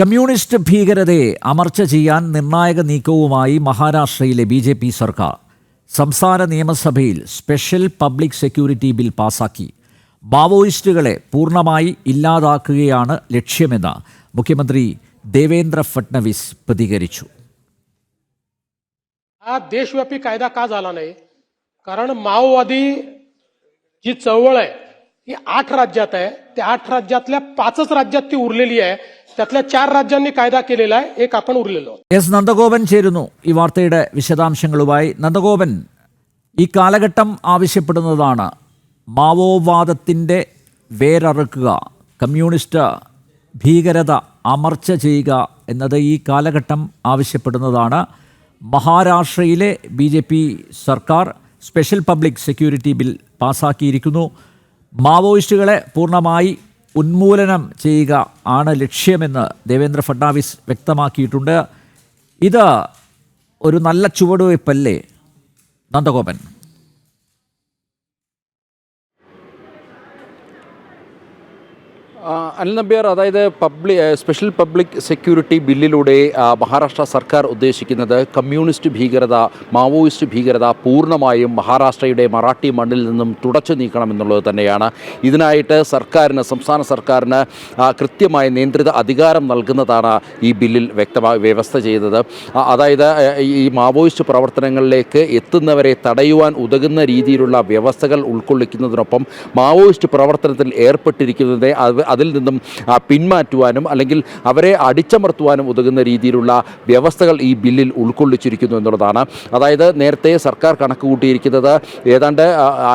Communist ഭീകരതയെ അമർച്ച ചെയ്യാൻ നിർണായക നീക്കവുമായി മഹാരാഷ്ട്രയിലെ ബി ജെ പി സർക്കാർ സംസ്ഥാന നിയമസഭയിൽ സ്പെഷ്യൽ പബ്ലിക് സെക്യൂരിറ്റി ബിൽ പാസാക്കി മാവോയിസ്റ്റുകളെ പൂർണ്ണമായി ഇല്ലാതാക്കുകയാണ് ലക്ഷ്യമെന്ന് മുഖ്യമന്ത്രി ദേവേന്ദ്ര ഫട്നവിസ് പ്രതികരിച്ചു हा देशव्यापी कायदा का झाला नाही कारण माओवादी जी चळवळ आहे ही आठ राज्यात आहे त्या आठ राज्यातल्या पाचच राज्यात ती उरलेली आहे त्यातल्या चार राज्यांनी कायदा केलेला आहे एक आपण उरलेलो आहोत. എസ് നന്ദഗോപൻ ചേരുന്നു ഈ വാർത്തയുടെ വിശദാംശങ്ങളുമായി നന്ദഗോപൻ ഈ കാലഘട്ടം ആവശ്യപ്പെടുന്നതാണ് മാവോവാദത്തിൻ്റെ വേരറുക്കുക കമ്മ്യൂണിസ്റ്റ് ഭീകരത അമർച്ച ചെയ്യുക എന്നത് ഈ കാലഘട്ടം ആവശ്യപ്പെടുന്നതാണ് മഹാരാഷ്ട്രയിലെ ബി ജെ പി സർക്കാർ സ്പെഷ്യൽ പബ്ലിക് സെക്യൂരിറ്റി ബിൽ പാസാക്കിയിരിക്കുന്നു മാവോയിസ്റ്റുകളെ പൂർണ്ണമായി ഉന്മൂലനം ചെയ്യുക ആണ് ലക്ഷ്യമെന്ന് ദേവേന്ദ്ര ഫഡ്നാവിസ് വ്യക്തമാക്കിയിട്ടുണ്ട്. ഇത് ഒരു നല്ല ചുവടുവയ്പ്പല്ലേ നന്ദഗോപൻ? അനിൽ നമ്പ്യാർ അതായത് പബ്ലിക് സ്പെഷ്യൽ പബ്ലിക് സെക്യൂരിറ്റി ബില്ലിലൂടെ മഹാരാഷ്ട്ര സർക്കാർ ഉദ്ദേശിക്കുന്നത് കമ്മ്യൂണിസ്റ്റ് ഭീകരത മാവോയിസ്റ്റ് ഭീകരത പൂർണമായും മഹാരാഷ്ട്രയുടെ മറാഠി മണ്ണിൽ നിന്നും തുടച്ചു നീക്കണമെന്നുള്ളത് തന്നെയാണ്. ഇതിനായിട്ട് സർക്കാരിന് സംസ്ഥാന സർക്കാരിന് കൃത്യമായ നിയന്ത്രിത അധികാരം നൽകുന്നതാണ് ഈ ബില്ലിൽ വ്യക്തമായി വ്യവസ്ഥ ചെയ്തത്. അതായത് ഈ മാവോയിസ്റ്റ് പ്രവർത്തനങ്ങളിലേക്ക് എത്തുന്നവരെ തടയുവാൻ ഉതകുന്ന രീതിയിലുള്ള വ്യവസ്ഥകൾ ഉൾക്കൊള്ളിക്കുന്നതിനൊപ്പം മാവോയിസ്റ്റ് പ്രവർത്തനത്തിൽ ഏർപ്പെട്ടിരിക്കുന്നതിനെ അതിൽ നിന്നും പിന്മാറ്റുവാനും അല്ലെങ്കിൽ അവരെ അടിച്ചമർത്തുവാനും ഉതകുന്ന രീതിയിലുള്ള വ്യവസ്ഥകൾ ഈ ബില്ലിൽ ഉൾക്കൊള്ളിച്ചിരിക്കുന്നു എന്നുള്ളതാണ്. അതായത് നേരത്തെ സർക്കാർ കണക്ക് കൂട്ടിയിരിക്കുന്നത് ഏതാണ്ട്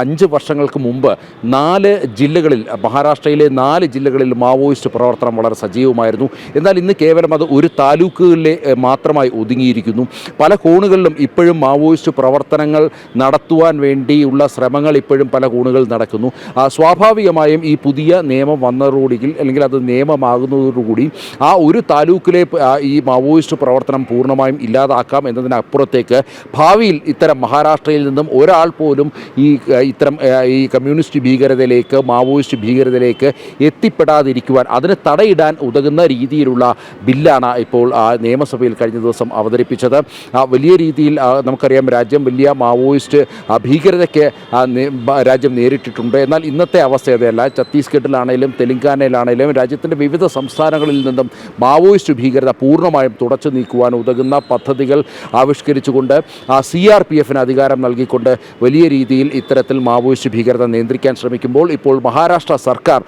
അഞ്ച് വർഷങ്ങൾക്ക് മുമ്പ് നാല് ജില്ലകളിൽ മഹാരാഷ്ട്രയിലെ നാല് ജില്ലകളിൽ മാവോയിസ്റ്റ് പ്രവർത്തനം വളരെ സജീവമായിരുന്നു. എന്നാൽ ഇന്ന് കേവലം അത് ഒരു താലൂക്കുകളിലെ മാത്രമായി ഒതുങ്ങിയിരിക്കുന്നു. പല കോണുകളിലും ഇപ്പോഴും മാവോയിസ്റ്റ് പ്രവർത്തനങ്ങൾ നടത്തുവാൻ വേണ്ടിയുള്ള ശ്രമങ്ങൾ ഇപ്പോഴും പല കോണുകളിൽ നടക്കുന്നു. സ്വാഭാവികമായും ഈ പുതിയ നിയമം വന്നതോടുകൂടി അല്ലെങ്കിൽ അത് നിയമമാകുന്നതോടുകൂടി ആ ഒരു താലൂക്കിലെ ഈ മാവോയിസ്റ്റ് പ്രവർത്തനം പൂർണമായും ഇല്ലാതാക്കാം എന്നതിനപ്പുറത്തേക്ക് ഭാവിയിൽ ഇത്തരം മഹാരാഷ്ട്രയിൽ നിന്നും ഒരാൾ പോലും ഈ ഇത്തരം ഈ കമ്മ്യൂണിസ്റ്റ് ഭീകരതയിലേക്ക് മാവോയിസ്റ്റ് ഭീകരതയിലേക്ക് എത്തിപ്പെടാതിരിക്കുവാൻ അതിന് തടയിടാൻ ഉതകുന്ന രീതിയിലുള്ള ബില്ലാണ് ഇപ്പോൾ നിയമസഭയിൽ കഴിഞ്ഞ ദിവസം അവതരിപ്പിച്ചത്. വലിയ രീതിയിൽ നമുക്കറിയാം രാജ്യം വലിയ മാവോയിസ്റ്റ് ഭീകരതയ്ക്ക് രാജ്യം നേരിട്ടിട്ടുണ്ട്. എന്നാൽ ഇന്നത്തെ അവസ്ഥ അതല്ല. ഛത്തീസ്ഗഡിലാണേലും തെലങ്കാനയിലാണേലും രാജ്യത്തിന്റെ വിവിധ സംസ്ഥാനങ്ങളിൽ നിന്നും മാവോയിസ്റ്റ് ഭീകരത പൂർണമായും തുടച്ചു നീക്കുവാൻ ഉതകുന്ന പദ്ധതികൾ ആവിഷ്കരിച്ചുകൊണ്ട് ആ സി ആർ പി എഫിന് അധികാരം നൽകിക്കൊണ്ട് വലിയ രീതിയിൽ ഇത്തരത്തിൽ മാവോയിസ്റ്റ് ഭീകരത നിയന്ത്രിക്കാൻ ശ്രമിക്കുമ്പോൾ ഇപ്പോൾ മഹാരാഷ്ട്ര സർക്കാർ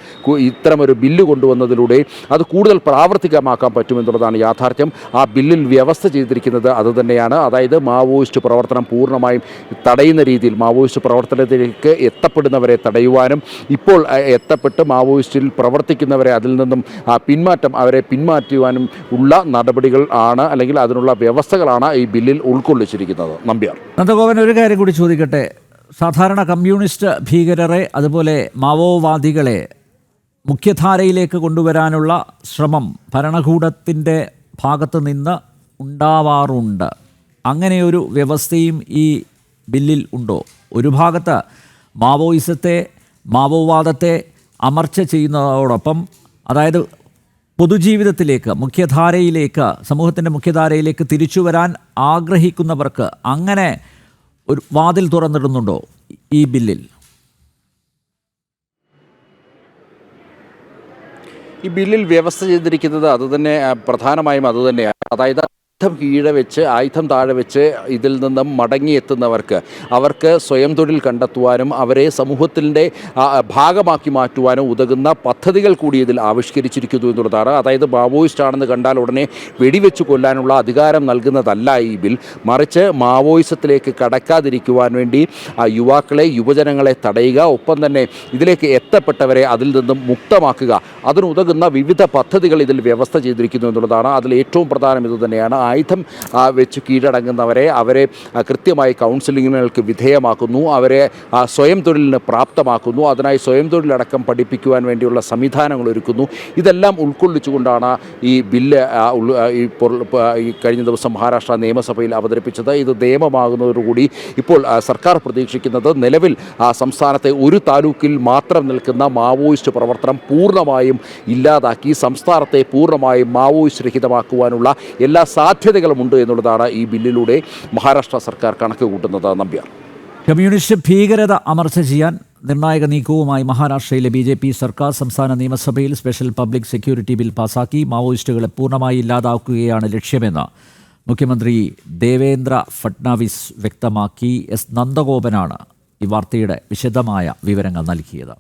ഇത്തരമൊരു ബില്ല് കൊണ്ടുവന്നതിലൂടെ അത് കൂടുതൽ പ്രാവർത്തികമാക്കാൻ പറ്റുമെന്നുള്ളതാണ് യാഥാർത്ഥ്യം. ആ ബില്ലിൽ വ്യവസ്ഥ ചെയ്തിരിക്കുന്നത് അതുതന്നെയാണ്. അതായത് മാവോയിസ്റ്റ് പ്രവർത്തനം പൂർണമായും തടയുന്ന രീതിയിൽ മാവോയിസ്റ്റ് പ്രവർത്തനത്തിലേക്ക് എത്തപ്പെടുന്നവരെ തടയുവാനും ഇപ്പോൾ എത്തപ്പെട്ട് മാവോയിസ്റ്റിൽ പ്രവർത്തിക്കുന്നവരെ അതിൽ നിന്നും ആ പിന്മാറ്റം അവരെ പിന്മാറ്റുവാനും ഉള്ള നടപടികൾ ആണ് അല്ലെങ്കിൽ അതിനുള്ള വ്യവസ്ഥകളാണ് ഈ ബില്ലിൽ ഉൾക്കൊള്ളിച്ചിരിക്കുന്നത്. നമ്പ്യാർ. നന്ദഗോപൻ ഒരു കാര്യം കൂടി ചോദിക്കട്ടെ? സാധാരണ കമ്മ്യൂണിസ്റ്റ് ഭീകരരെ അതുപോലെ മാവോവാദികളെ മുഖ്യധാരയിലേക്ക് കൊണ്ടുവരാനുള്ള ശ്രമം ഭരണകൂടത്തിന്റെ ഭാഗത്ത് നിന്ന് ഉണ്ടാവാറുണ്ട്. അങ്ങനെയൊരു വ്യവസ്ഥയും ഈ ബില്ലിൽ ഉണ്ടോ? ഒരു ഭാഗത്ത് മാവോയിസത്തെ മാവോവാദത്തെ അമർച്ച ചെയ്യുന്നതോടൊപ്പം അതായത് പൊതുജീവിതത്തിലേക്ക് മുഖ്യധാരയിലേക്ക് സമൂഹത്തിന്റെ മുഖ്യധാരയിലേക്ക് തിരിച്ചു വരാൻ ആഗ്രഹിക്കുന്നവർക്ക് അങ്ങനെ ഒരു വാതിൽ തുറന്നിടുന്നുണ്ടോ ഈ ബില്ലിൽ? ഈ ബില്ലിൽ വ്യവസ്ഥ ചെയ്തിരിക്കുന്നത് അതുതന്നെ പ്രധാനമായും അതുതന്നെയാണ് അതായത് ആയുധം കീഴെ വെച്ച് ആയുധം താഴെ വെച്ച് ഇതിൽ നിന്നും മടങ്ങിയെത്തുന്നവർക്ക് അവർക്ക് സ്വയം തൊഴിൽ കണ്ടെത്തുവാനും അവരെ സമൂഹത്തിന്റെ ഭാഗമാക്കി മാറ്റുവാനും ഉതകുന്ന പദ്ധതികൾ കൂടി ഇതിൽ ആവിഷ്കരിച്ചിരിക്കുന്നു എന്നുള്ളതാണ്. അതായത് മാവോയിസ്റ്റ് ആണെന്ന് കണ്ടാൽ ഉടനെ വെടിവെച്ച് കൊല്ലാനുള്ള അധികാരം നൽകുന്നതല്ല ഈ ബിൽ. മറിച്ച് മാവോയിസത്തിലേക്ക് കടക്കാതിരിക്കുവാൻ വേണ്ടി യുവാക്കളെ യുവജനങ്ങളെ തടയുക ഒപ്പം തന്നെ ഇതിലേക്ക് എത്തപ്പെട്ടവരെ അതിൽ നിന്നും മുക്തമാക്കുക. അതിനുതകുന്ന വിവിധ പദ്ധതികൾ ഇതിൽ വ്യവസ്ഥ ചെയ്തിരിക്കുന്നു എന്നുള്ളതാണ്. അതിൽ ഏറ്റവും പ്രധാനം ഇത് തന്നെയാണ്. ആയുധം വെച്ച് കീഴടങ്ങുന്നവരെ അവരെ കൃത്യമായി കൗൺസിലിങ്ങുകൾക്ക് വിധേയമാക്കുന്നു. അവരെ സ്വയം തൊഴിലിന് പ്രാപ്തമാക്കുന്നു. അതിനായി സ്വയം തൊഴിലടക്കം പഠിപ്പിക്കുവാൻ വേണ്ടിയുള്ള സംവിധാനങ്ങൾ ഒരുക്കുന്നു. ഇതെല്ലാം ഉൾക്കൊള്ളിച്ചുകൊണ്ടാണ് ഈ ബില്ല് ഇപ്പോൾ ഈ കഴിഞ്ഞ ദിവസം മഹാരാഷ്ട്ര നിയമസഭയിൽ അവതരിപ്പിച്ചത്. ഇത് നിയമമാകുന്നതോടുകൂടി ഇപ്പോൾ സർക്കാർ പ്രതീക്ഷിക്കുന്നത് നിലവിൽ സംസ്ഥാനത്തെ ഒരു താലൂക്കിൽ മാത്രം നിൽക്കുന്ന മാവോയിസ്റ്റ് പ്രവർത്തനം പൂർണമായും ഇല്ലാതാക്കി സംസ്ഥാനത്തെ പൂർണമായും മാവോയിസ്റ്റ് രഹിതമാക്കുവാനുള്ള എല്ലാ സാധ്യതകളുമുണ്ട് എന്നുള്ളതാണ് ഈ ബില്ലിലൂടെ മഹാരാഷ്ട്ര സർക്കാർ കണക്ക് കൂട്ടുന്നത് നമ്പ്യാർ. കമ്മ്യൂണിസ്റ്റ് ഭീകരത അമർച്ച ചെയ്യാൻ നിർണായക നീക്കവുമായി മഹാരാഷ്ട്രയിലെ ബി ജെ പി സർക്കാർ സംസ്ഥാന നിയമസഭയിൽ സ്പെഷ്യൽ പബ്ലിക് സെക്യൂരിറ്റി ബിൽ പാസാക്കി. മാവോയിസ്റ്റുകളെ പൂർണമായി ഇല്ലാതാക്കുകയാണ് ലക്ഷ്യമെന്ന് മുഖ്യമന്ത്രി ദേവേന്ദ്ര ഫട്നാവിസ് വ്യക്തമാക്കി. എസ്. നന്ദഗോപനാണ് ഈ വാർത്തയുടെ വിശദമായ വിവരങ്ങൾ നൽകിയത്.